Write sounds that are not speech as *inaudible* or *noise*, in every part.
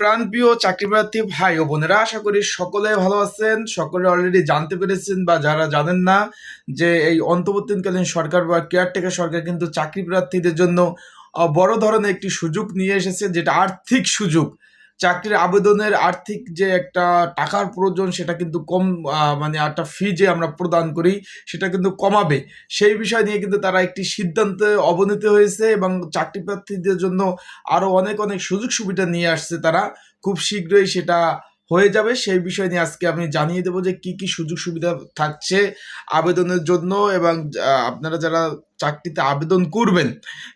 প্রাণপ্রিয় চাকরিপ্রার্থী ভাই ও বোনেরা, আশা করি সকলে ভালো আছেন। সকলে অলরেডি জানতে পেরেছেন বা যারা জানেন না যে এই অন্তর্বর্তীকালীন সরকার বা কেয়ারটেকার সরকার কিন্তু চাকরি প্রার্থীদের জন্য বড় ধরনের একটি সুযোগ নিয়ে এসেছে, যেটা আর্থিক সুযোগ। চাকরির আবেদনের আর্থিক যে একটা টাকার প্রয়োজন, সেটা কিন্তু কম মানে একটা ফি যে আমরা প্রদান করি, সেটা কিন্তু কমাবে। সেই বিষয় নিয়ে কিন্তু তারা একটি সিদ্ধান্তে অবনীত হয়েছে এবং চাকরি প্রার্থীদের জন্য আরও অনেক অনেক সুযোগ সুবিধা নিয়ে আসছে তারা। খুব শীঘ্রই সেটা হয়ে যাবে। সেই বিষয় নিয়ে আজকে আমি জানিয়ে দেবো যে কি কি সুযোগ সুবিধা থাকছে আবেদনের জন্য এবং আপনারা যারা চাকরিতে আবেদন করবেন,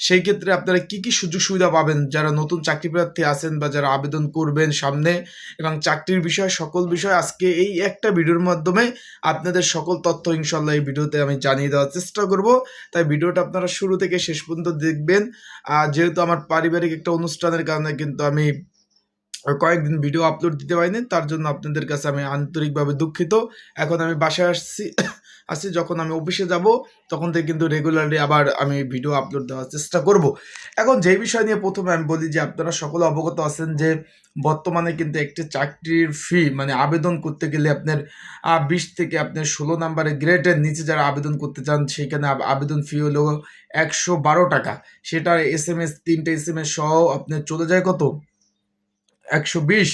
সেই ক্ষেত্রে আপনারা কি কি সুযোগ সুবিধা পাবেন? যারা নতুন চাকরি প্রার্থী আছেন বা যারা আবেদন করবেন সামনে এবং চাকরির বিষয়, সকল বিষয় আজকে এই একটা ভিডিওর মাধ্যমে আপনাদের সকল তথ্য ইনশাল্লাহ এই ভিডিওতে আমি জানিয়ে দেওয়ার চেষ্টা করব। তাই ভিডিওটা আপনারা শুরু থেকে শেষ পর্যন্ত দেখবেন। যেহেতু আমার পারিবারিক একটা অনুষ্ঠানের কারণে কিন্তু আমি কয়েকদিন ভিডিও আপলোড দিতে পারিনি, তার জন্য আপনাদের কাছে আমি আন্তরিকভাবে দুঃখিত। এখন আমি বাসায় আসছি *coughs* আসছি যখন আমি অফিসে যাব, তখন থেকে কিন্তু রেগুলারলি আবার আমি ভিডিও আপলোড দেওয়ার চেষ্টা করব। এখন যেই বিষয় নিয়ে প্রথমে আমি বলি যে, আপনারা সকলে অবগত আছেন যে, বর্তমানে কিন্তু একটি চাকরির ফি মানে আবেদন করতে গেলে আপনার বিশ থেকে আপনার ষোলো নাম্বারের গ্রেডের নিচে যারা আবেদন করতে চান, সেখানে আবেদন ফি হলো একশো বারো টাকা। সেটা এস এম এস তিনটে এস এম এস সহ আপনার চলে যায় কত? একশো বিশ,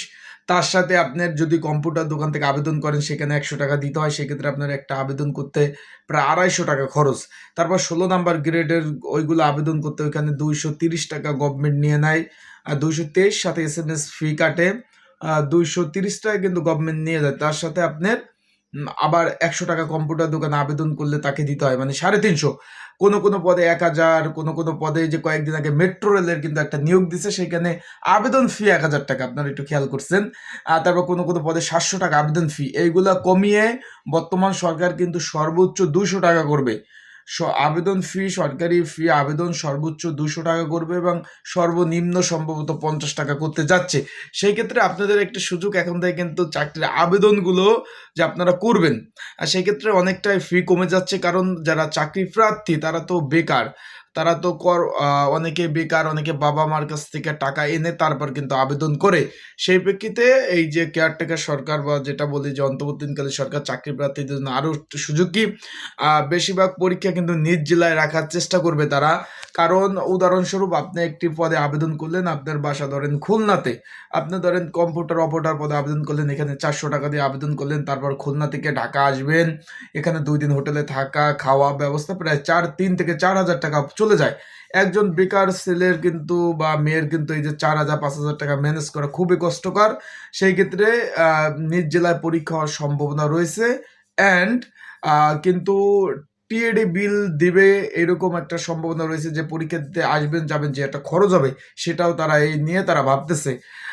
তার সাথে আপনার যদি কম্পিউটার দোকান থেকে আবেদন করেন, সেখানে একশো টাকা দিতে হয়। সেক্ষেত্রে আপনার একটা আবেদন করতে প্রায় আড়াইশো টাকা খরচ। তারপর ষোলো নাম্বার গ্রেডের ওইগুলো আবেদন করতে ওইখানে দুইশো তিরিশ টাকা গভর্নমেন্ট নিয়ে নেয়। আর দুইশো তেইশ সাথে এস এম এস ফি কাটে দুইশো তিরিশ টাকা কিন্তু গভর্নমেন্ট নিয়ে যায়। তার সাথে আপনার আবার একশো টাকা কম্পিউটার দোকানে আবেদন করলে তাকে দিতে হয়। মানে সাড়ে তিনশো। কোনো কোনো পদে এক হাজার, কোনো কোনো পদে যে কয়েকদিন আগে মেট্রো রেলের কিন্তু একটা নিয়োগ দিছে, সেখানে আবেদন ফি এক হাজার টাকা। আপনারা একটু খেয়াল করছেন। তারপর কোনো কোনো পদে সাতশো টাকা আবেদন ফি এইগুলা কমিয়ে বর্তমান সরকার কিন্তু সর্বোচ্চ দুশো টাকা করবে। আবেদন ফি সরকারি ফি আবেদন সর্বোচ্চ দুশো টাকা করবে এবং সর্বনিম্ন সম্ভবত পঞ্চাশ টাকা করতে যাচ্ছে। সেই ক্ষেত্রে আপনাদের একটা সুযোগ এখন থেকে কিন্তু চাকরির আবেদনগুলো যে আপনারা করবেন, আর সেই ক্ষেত্রে অনেকটাই ফি কমে যাচ্ছে, কারণ যারা চাকরি প্রার্থী তারা তো বেকার। তারা তো কর অনেকে বেকার, অনেকে বাবা মার কাছ থেকে টাকা এনে তারপর কিন্তু আবেদন করে। সেই প্রেক্ষিতে এই যে কেয়ারটেকার সরকার বা যেটা বলি যে অন্তর্বর্তীকালীন সরকার চাকরি প্রার্থীদের জন্য আরও সুযোগ কি বেশিরভাগ পরীক্ষা কিন্তু নিজ জেলায় রাখার চেষ্টা করবে তারা। কারণ উদাহরণস্বরূপ আপনি একটি পদে আবেদন করলেন, আপনার বাসা ধরেন খুলনাতে। আপনি ধরেন কম্পিউটার অপারেটর পদে আবেদন করলেন, এখানে চারশো টাকা দিয়ে আবেদন করলেন, তারপর খুলনা থেকে ঢাকা আসবেন। এখানে দুই দিন হোটেলে থাকা, খাওয়া ব্যবস্থা প্রায় চার, তিন থেকে চার হাজার টাকা চলে যায়। একজন বেকার ছেলের কিন্তু বা মেয়ের কিন্তু এই যে চার হাজার, পাঁচ হাজার টাকা ম্যানেজ করা খুবই কষ্টকর। সেই ক্ষেত্রে নিজ জেলায় পরীক্ষা হওয়ার সম্ভাবনা রয়েছে। অ্যান্ড কিন্তু টিএডি বিল দিবে এরকম একটা সম্ভাবনা রয়েছে যে পরীক্ষা দিতে আসবেন, যাবেন যে একটা খরচ হবে, সেটাও তারা এই নিয়ে তারা ভাবতেছে।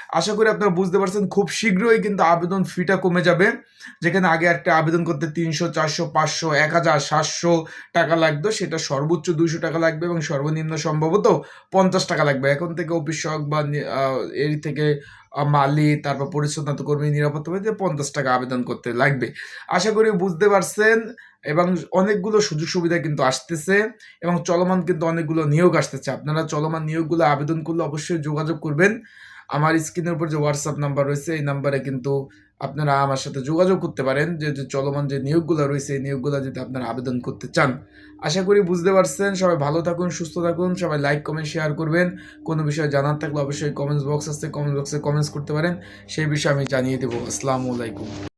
আশা করি আপনারা বুঝতে পারছেন, খুব শীঘ্রই কিন্তু আবেদন ফিটা কমে যাবে। যেখানে আগে একটা আবেদন করতে তিনশো, চারশো, পাঁচশো, এক হাজার, সাতশো টাকা লাগতো, সেটা সর্বোচ্চ দুইশো টাকা লাগবে এবং সর্বনিম্ন সম্ভবত পঞ্চাশ টাকা লাগবে। এখন থেকে অফিস সহক বা এর থেকে মালি, তারপর পরিচ্ছন্নতা কর্মী নিরাপত্তা বাহিনীতে পঞ্চাশ টাকা আবেদন করতে লাগবে। আশা করি বুঝতে পারছেন এবং অনেকগুলো সুযোগ সুবিধা কিন্তু আসতেছে এবং চলমান কিন্তু অনেকগুলো নিয়োগ আসতেছে। আপনারা চলমান নিয়োগগুলো আবেদন করলে অবশ্যই যোগাযোগ করবেন। আমার স্ক্রিনের উপর যে হোয়াটসঅ্যাপ নাম্বার রয়েছে, এই নাম্বারে কিন্তু আপনারা আমার সাথে যোগাযোগ করতে পারেন। যে যে চলমান যে নিয়োগগুলো রয়েছে, এই নিয়োগগুলো যদি আপনারা আবেদন করতে চান। আশা করি বুঝতে পারছেন। সবাই ভালো থাকুন, সুস্থ থাকুন। সবাই লাইক কমেন্ট শেয়ার করবেন। কোনো বিষয়ে জানার থাকলে অবশ্যই কমেন্টস বক্স আছে। কমেন্ট বক্সে কমেন্টস করতে পারেন। সেই বিষয়ে আমি জানিয়ে দেবো। আসসালামু আলাইকুম।